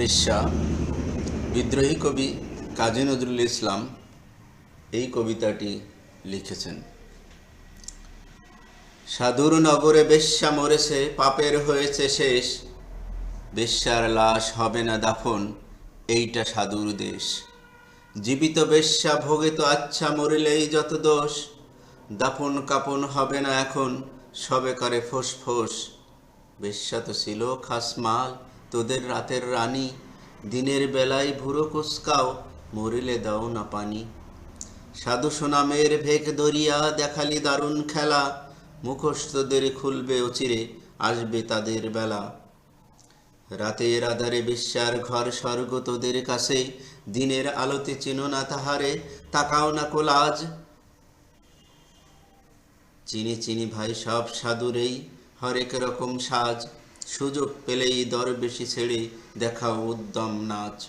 বেশ্যা বিদ্রোহী কবি কাজী নজরুল ইসলাম এই কবিতাটি লিখেছেন। সাধুর নগরে বেশ্যা মরেছে, পাপের হয়েছে শেষ। বেশ্যার লাশ হবে না দাফন, এইটা সাধুর দেশ। জীবিত বেশ্যা ভোগে তো আচ্ছা মরিলেই যত দোষ। দাফন কাপন হবে না এখন, সবে করে ফোস ফোস। বেশ্যা তো ছিল খাসমাল তোদের রাতের রানী, দিনের বেলায় ভুরো কুসকাও মরিলে দাও না পানি। সাধু সোনামের ভেক দরিয়া দেখালি দারুণ খেলা, মুখোশ তোদের খুলবে অচিরে, আসবে তাদের বেলা। রাতের আধারে বিশ্বার ঘর স্বর্গ তোদের কাছে, দিনের আলোতে চিনো না তাহারে, তাকাও না কোলাজ। চিনি চিনি ভাই সব সাধুরেই, হরেক রকম সাজ। সুযোগ পেলেই দর বেশি ছেড়ে দেখাও উদ্যম নাচ।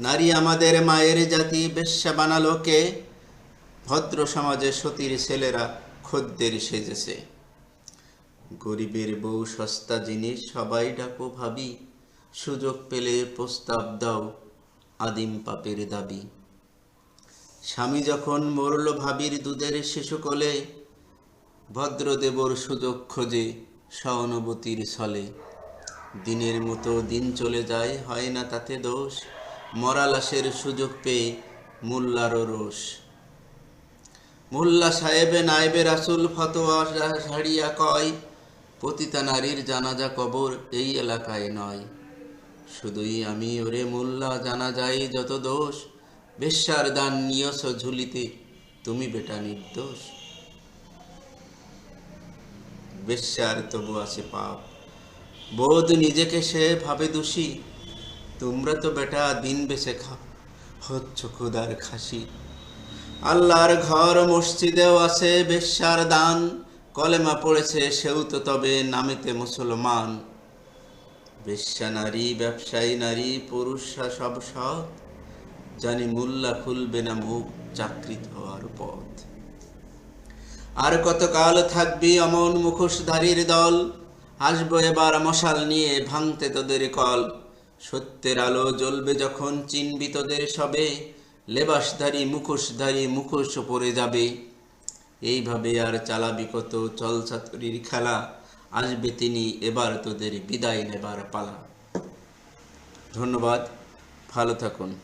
নারী আমাদের মায়ের জাতি, বেশ্যা বানালো কে? ভদ্র সমাজে সতীর ছেলেরা খদ্দের সেজেছে। গরিবের বউ সস্তা জিনিস সবাই ডাকো ভাবি, সুযোগ পেলে প্রস্তাব দাও আদিম পাপের দাবি। স্বামী যখন মরল ভাবির দুধের শিশু কোলে, ভদ্রদেবর সুযোগ খোঁজে সহানুভূতির ছলে। দিনের মতো দিন চলে যায়, হয় না তাতে দোষ? মরা লাশের সুযোগ পেয়ে মোল্লারও রোষ। মোল্লা সাহেবে নায়েবে রাসুল ফতোয়া ছাড়িয়া কয়, পতিতা নারীর জানাজা কবর এই এলাকায় নয়। শুধুই আমি ওরে মোল্লা জানা যায় যত দোষ। বেশ্যার দান নিয়স ঝুলিতে, তুমি বেটা নির্দোষ। বেশ্যার তবু আছে পাপ। বোধ নিজেকে সে ভাবে দোষী, তোমরা তো বেটা দিন বেছে খাও, হচ্ছ খুদার খাসি। আল্লাহর ঘর মসজিদেও আছে বেশ্যার দান, কলেমা পড়েছে সেও তো তবে নামেতে মুসলমান। বেশ্যা নারী, ব্যবসায়ী নারী, পুরুষরা সব সৎ, জানি মুল্লা খুলবে না মুখ চাকরিত হওয়ার পথ। আর কতকাল থাকবি অমন মুখোশধারীর দল? আসব এবার মশাল নিয়ে ভাঙতে তোদের কল। সত্যের আলো জ্বলবে যখন চিনবি তোদের সবে। লেবাসধারী, মুখোশধারী, মুখোশ পরে যাবে। এইভাবে আর চালাবি কত চলচাতুরির খেলা? আসবে তিনি এবার তোদের বিদায় নেবার পালা। ধন্যবাদ, ভালো থাকুন।